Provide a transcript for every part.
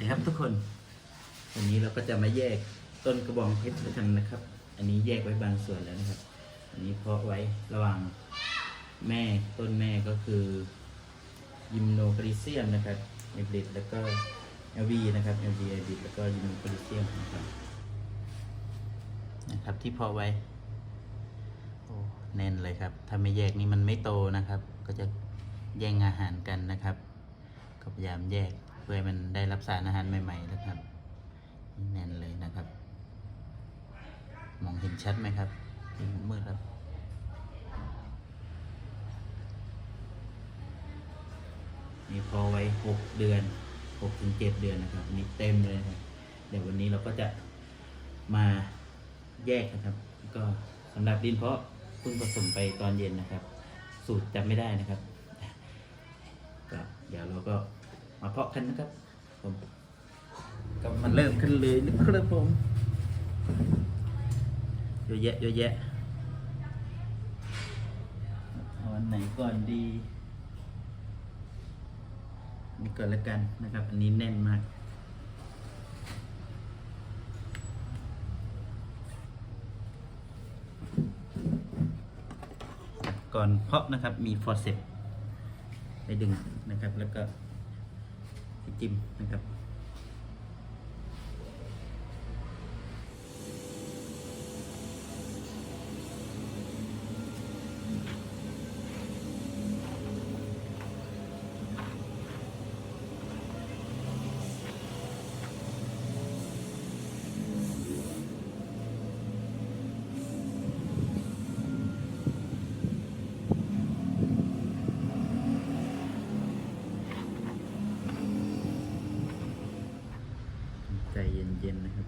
ดีครับทุกคน วันนี้เราก็จะมาแยกต้นกระบองเพชรกันนะครับ อันนี้แยกไว้บางส่วนแล้วนะครับ อันนี้เพาะไว้ระหว่างแม่ต้นแม่ก็คือยิมโนคริเซียมนะครับเอเบริดแล้วก็เอวีนะครับเอวีเอเบริดแล้วก็ยิมโนคริเซียมนะครับนะครับที่เพาะไว้โอ้แน่นเลยครับ ถ้าไม่แยกนี่มันไม่โตนะครับ ก็จะแย่งอาหารกันนะครับก็พยายามแยก พื่อให้มันได้รับสารอาหารใหม่ๆนะครับแน่นเลยนะครับ มองเห็นชัดไหมครับมืดครับนี่พอไว้หกเดือนหกถึงเจ็ดเดือนนะครับนี่เต็มเลยนะครับเดี๋ยววันนี้เราก็จะมาแยกนะครับ ก็สำหรับดินเพาะเพิ่งผสมไปตอนเย็นนะครับ สูตรจำไม่ได้นะครับก็เดี๋ยวเราก็ มาเพาะกันนะครับผมก็มาเริ่มกันเลยนะครับผมเยอะแยะเยอะแยะเอาอันไหนก่อนดีนี่ก่อนละกันนะครับ อันนี้แน่นมากก่อนเพาะนะครับมีฟอร์เซปไปดึงนะครับแล้วก็ที่ จิ้มนะครับ ใจเย็นๆนะครับ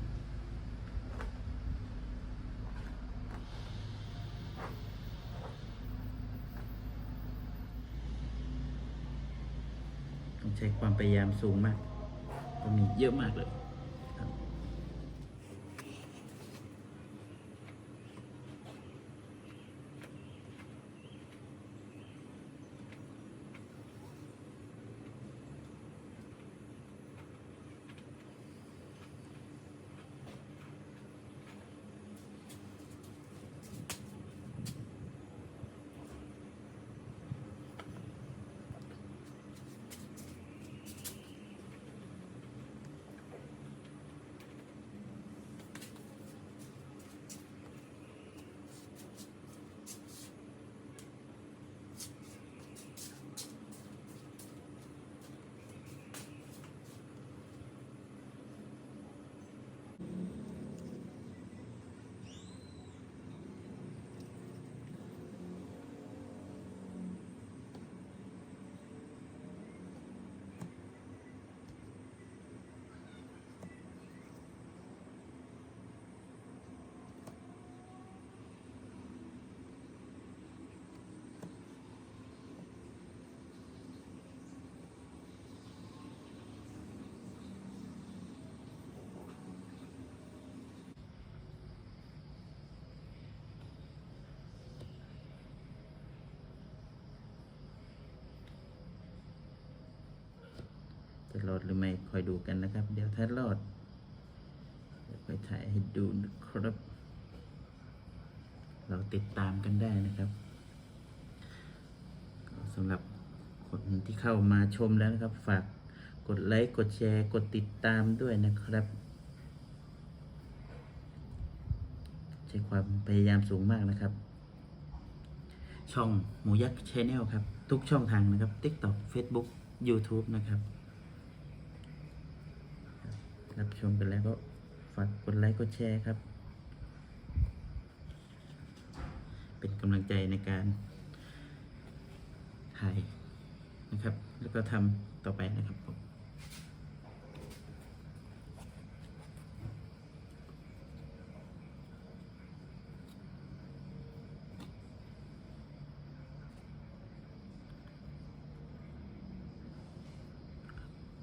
ต้อง ใช้ความพยายามสูงมากก็มีเยอะมากเลย จะรอดหรือไม่คอยดูกันนะครับ เดี๋ยวถ้ารอดเดี๋ยวไปถ่ายให้ดูนะครับ เราติดตามกันได้นะครับสำหรับคนที่เข้ามาชมแล้วนะครับ ฝากกดไลค์กดแชร์กดติดตามด้วยนะครับใช้ความพยายามสูงมากนะครับ ช่องหมูยักษ์ชแนลครับ ทุกช่องทางนะครับ TikTok Facebook YouTube นะครับ รับชมกันแล้วก็ฝากกดไลค์กดแชร์ครับ เป็นกำลังใจในการถ่ายนะครับ แล้วก็ทำต่อไปนะครับผม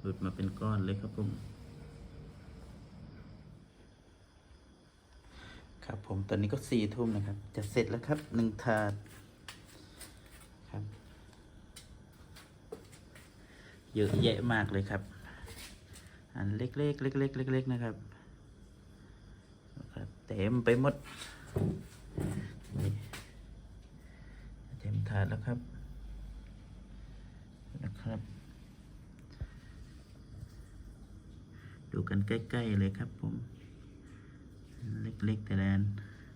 หลุดมาเป็นก้อนเลยครับผม ครับ ผมตอนนี้ก็สี่ทุ่มนะครับ จะเสร็จแล้วครับหนึ่งถาดครับ เยอะแยะมากเลยครับ อันเล็กๆเล็กๆเล็กๆนะครับครับเต็มไปหมดนี่เต็มถาดแล้วครับนะครับ ดูกันใกล้ ๆ เลยครับผม เล็กแต่ลน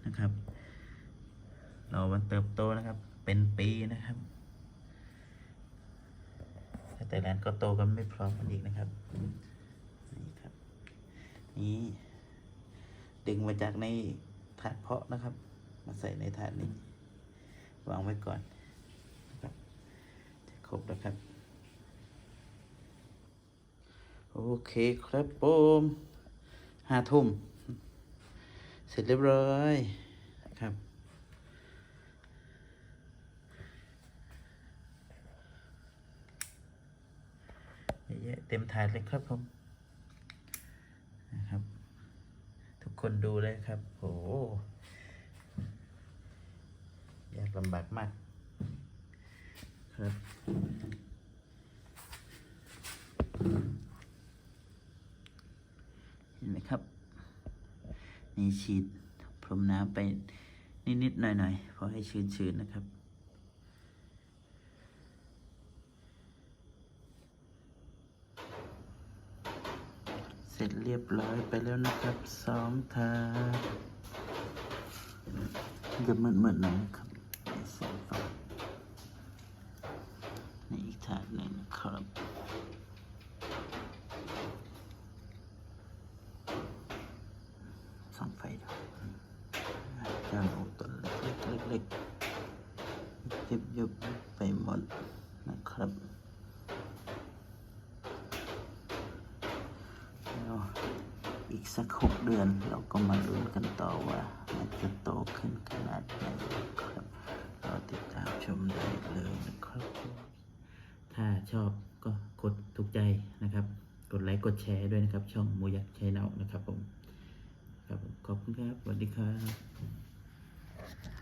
นะครับ เรามันเติบโตนะครับ เป็นปีนะครับแต่ลนก็โตกันไม่พร้อมกันอีกนะครับ นี่ครับ นี่ดึงมาจากในถาดเพาะนะครับ มาใส่ในถาดนี้ วางไว้ก่อนนะครับจะครบแล้วครับ โอเคครับผมห้าทุ่ม เสร็จเรียบร้อยนะครับ เยอะเต็มถาดเลยครับผมนะครับ ทุกคนดูเลยครับโอ้โหยากลำบากมากครับ เห็นไหมครับ นี่ฉีดพรมน้ำไปนิดๆหน่อยๆพอให้ชื้นๆนะครับ เสร็จเรียบร้อยไปแล้วนะครับสองถาดเหมืดๆหน่อยครับนี่สองฝั่งนี่อีกถาดหนึ่งนะครับ ส่องไฟดูจานโอต้นเล็กยิบยุบไปหมดนะครับแล้วอีกสักหกเดือนเราก็มาลุ้นกันต่อว่า มันจะโตขึ้นขนาดไหนครับเราติดตามชมได้เลยนะครับ ถ้าชอบก็กดถูกใจนะครับ กดไลค์กดแชร์ด้วยนะครับ ช่องมูยักษ์ชัยเนานะครับผมครับผมขอบคุณครับสวัสดีครับ